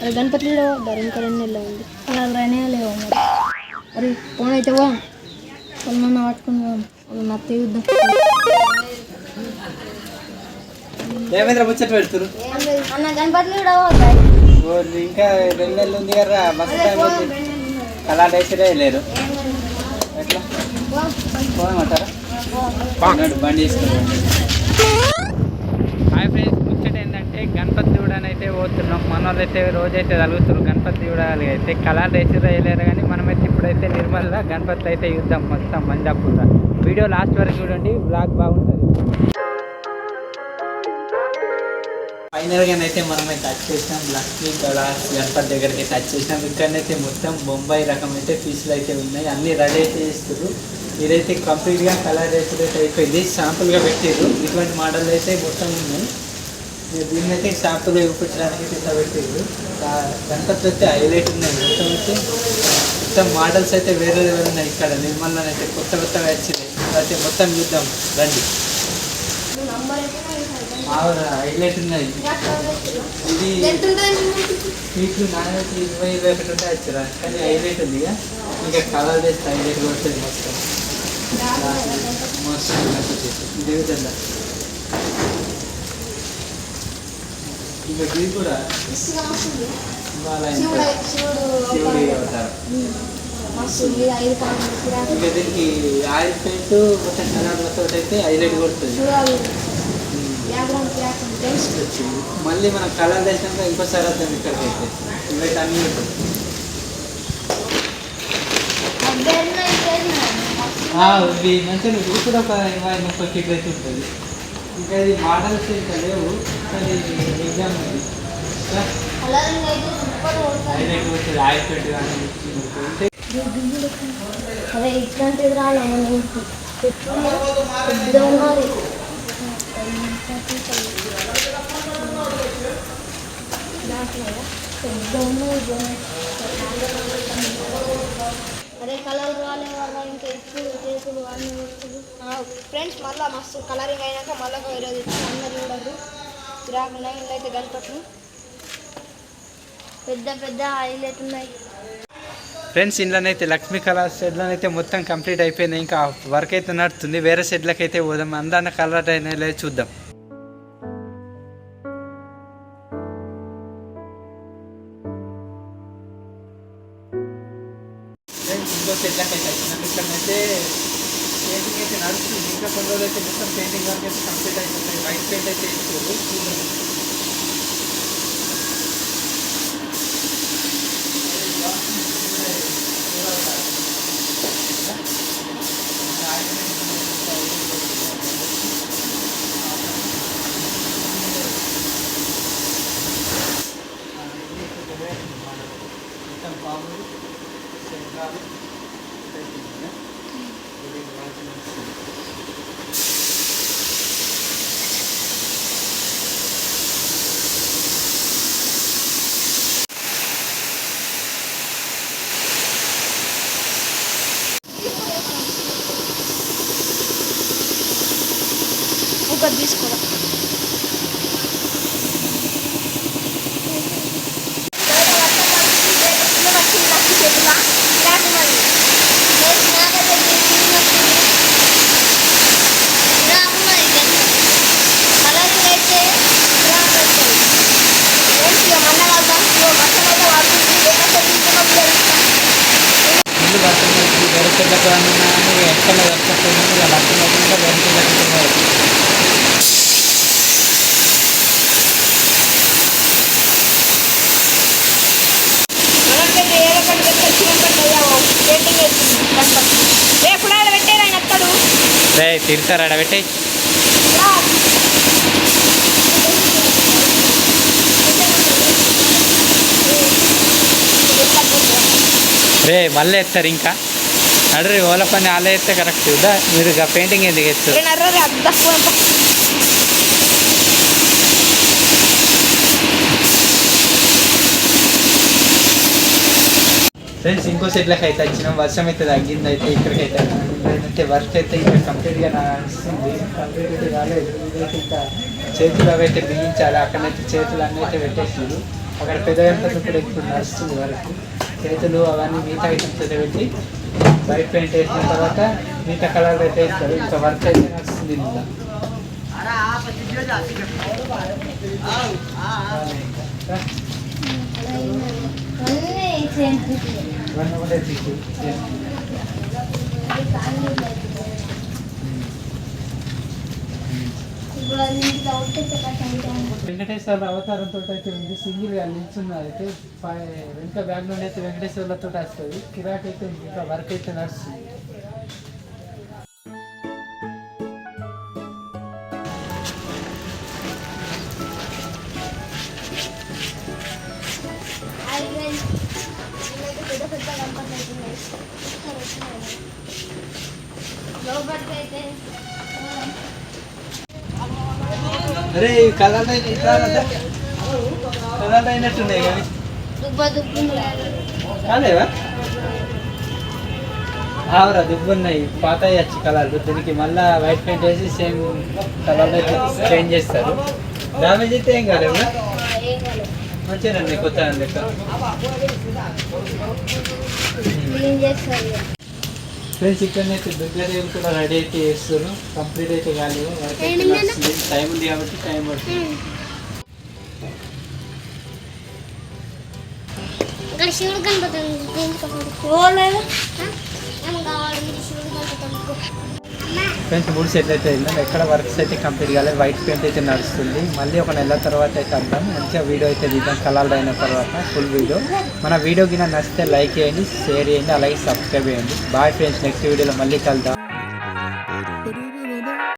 అరే గణపతి ఇంకా రెండు నెలలు ఉంది అలా రానే లేవు మరి? అరే ఫోన్ అయితే పోం కొన్న పట్టుకుని పోం వాళ్ళు నత్త యుద్ధం దేవేంద్ర ముచ్చట పెడుతురు? అన్న గణపతి కూడా ఓర్ని ఇంకా రెండు నెలలు ఉంది కదా మస్తు టైం ఉంది అలా డైసరే లేరు ఎట్లా? పోదామంటారా? నడు, బండి తీసుకుని హాయ్ ఫ్రెండ్స్ ముచ్చట ఏంటంటే గణపతి చూడని అయితే పోతున్నాం మన వాళ్ళు అయితే రోజైతే తలుగుతున్నారు గణపతి చూడాలి అయితే కలర్ డైసర్ వేయలేరు కానీ మనమైతే ఇప్పుడైతే నిర్మల్గా గణపతి అయితే చూద్దాం మొత్తం మంజాపూర్ వీడియో లాస్ట్ వరకు చూడండి. బ్లాగ్ బాగుంటుంది. ఫైనల్గా అయితే మనమైతే టచ్ చేసినాం. లక్ష్మీ కళాస్ గణపతి దగ్గరికి టచ్ చేసినాం. ఇక్కడనైతే మొత్తం బొంబాయి రకం అయితే పీసులు అయితే ఉన్నాయి. అన్ని రెడీ అయితే చేస్తారు ఇదైతే కంప్లీట్గా కలర్ వేసేది అయితే అయిపోయింది. శాంపుల్గా పెట్టారు ఇటువంటి మోడల్ అయితే మొత్తం ఉన్నాయి. దీన్ని అయితే శాంపుల్గా చూపించడానికి పెట్టారు ఆ గణపతి అయితే హైలైట్ ఉన్నాయి. మొత్తం అయితే మొత్తం మోడల్స్ అయితే వేరే వేరే ఉన్నాయి ఇక్కడ. నిర్మల్లో అయితే కొత్త కొత్తగా వచ్చినాయి. అయితే మొత్తం చూద్దాం. రండి. అవునా హైలైట్ ఉన్నాయి. ఇది స్వీట్లు నాణ్యత ఇరవై ఇరవై ఒకటి ఉంటే వచ్చారా కానీ హైలైట్ ఉంది ఇక. ఇంకా కలర్ చేస్తే హైలైట్ కొడుతుంది మొత్తం. మస్తు ఇదే విధంగా. ఇంకా ఇది కూడా వాళ్ళ ఇంట్లో శివుడి అవతారం. ఇంకా దీనికి ఆయిల్ పెయింట్ మొత్తం కలర్లతో అయితే హైలైట్ కొడుతుంది. మళ్ళీ మనం కలర్ వేసినాక ఇంకోసారి వద్దాం ఇక్కడికి అయితే ఇవైతే అన్నీ ఇవి మంచిగా ఇది కూడా ఒక ఇరవై ముప్పై ఫీట్లు అయితే ఉంటుంది. ఇంకా ఇది మోడల్స్ ఇంకా లేవు కానీ ఎగ్జామ్ ఉంది హైలైట్ కొడుతుంది ఆయిల్ పెయింట్ కానీ ఉంటే అదే ఇట్లాంటిది రాలేదు పెద్ద ఉన్నది పెద్ద ఉన్నది అదే కలర్ రాలే వాళ్ళ ఇంకా ఎక్కువ చేసుడు అన్ని ఫ్రెండ్స్ మళ్ళీ మస్తు కలరింగ్ అయినాక మళ్ళీ ఈరోజు అందరు చూడదు రాకుండా ఇంట్లో అయితే గణపట్లు పెద్ద పెద్ద హైలైట్ ఉన్నాయి. ఫ్రెండ్స్ ఇంట్లోనైతే లక్ష్మీ కళా షెడ్లోనైతే మొత్తం కంప్లీట్ అయిపోయింది ఇంకా వర్క్ అయితే నడుతుంది. వేరే షెడ్లకైతే పోదాం. అందరిన కలర్ అయినా లేదు చూద్దాం. ఇంకో షెడ్లకి అయితే ఇక్కడ అయితే పెయింటింగ్ అయితే నడుస్తుంది ఇంకా కొన్ని రోజులు అయితే మొత్తం పెయింటింగ్ వర్క్ అయితే కంప్లీట్ అయిపోతుంది వైట్ పెయింట్ అయితే వేసుకోరు చూద్దాం you. Buka diskola. ఎక్కడ ఎక్కడ ఇలా లేకుండా వెనక్కి చెట్లకు ఎప్పుడు ఆడ రే రే మళ్ళీ వేస్తారు ఇంకా. నడురి ఓల పని అలా ఎత్తే కరెక్ట్ దా మీరు ఇక పెయింటింగ్ ఎందుకు ఎత్తారు అర్రే అద్దా. ఫ్రెండ్స్ ఇంకో సెట్లకి అయితే వచ్చినాం. వర్షం అయితే తగ్గింది అయితే ఇక్కడికి అయితే. అయితే వర్క్ అయితే ఇంకా కంప్లీట్గా నడుస్తుంది కంప్లీట్ అయితే కాలేదు. ఇదైతే ఇంకా చేతులు అవి అయితే బిగించాలి. అక్కడైతే చేతులు అన్నీ అయితే పెట్టేసారు అక్కడ పెద్ద గంటతో కూడా ఇప్పుడు నడుస్తుంది వరకు చేతులు అవన్నీ మిగతా ఐటమ్స్ అయితే పెట్టి వైట్ పెయింట్ వేసిన తర్వాత మిగతా కలర్ అయితే వేస్తారు. ఇంకా వర్క్ అయితే నడుస్తుంది సేమ్ వెంకటేశ్వర అవతారంతో అయితే ఉంది. సింగిల్గా నిల్చున్నారు అయితే వెనుక బ్యాగ్ నుండి అయితే వెంకటేశ్వర్లతో వస్తుంది. కిరాక్ అయితే ఇంకా వర్క్ అయితే నడుస్తుంది. లోపలికి అయితే నేనైతే పెద్ద పెద్ద గణపతులు అవుతున్నాయి ఒకసారి వచ్చినాయి లోపలికి అయితే అరే కలర్ కలర్ అయినట్టున్నాయి కానీ. దుబ్బ దుబ్బుంది కాలేవా? ఆవురా దుబ్బున్నాయి. పాత వచ్చి కలర్ దీనికి మళ్ళా వైట్ పెయింట్ వేసి సేమ్ కలర్ అయితే చేంజ్ చేస్తారు. డామేజ్ అయితే ఏం కాలేవా కాలేదు మంచిగా కొత్త లెక్క. ఫ్రెండ్స్ ఇక్కడ అయితే దగ్గర కూడా రెడీ అయితే చేస్తారు కంప్లీట్ అయితే కాలేదు. టైం ఉంది కాబట్టి టైం పడుతుంది. ఇక్కడ శివుడు కనపడుతుంది ఫ్రెండ్స్ మూడు సెట్లు అయితే వెళ్ళాం ఎక్కడ వర్క్స్ అయితే కంప్లీట్ కాలేదు. వైట్ పెయింట్ అయితే నడుస్తుంది. మళ్ళీ ఒక నెల తర్వాత అయితే వద్దాం మంచిగా వీడియో అయితే దిద్దాం కలర్లు అయిన తర్వాత. ఫుల్ వీడియో మన వీడియో కింద నచ్చితే లైక్ చేయండి షేర్ చేయండి అలాగే సబ్స్క్రైబ్ చేయండి. బాయ్ ఫ్రెండ్స్ నెక్స్ట్ వీడియోలో మళ్ళీ కలుద్దాం.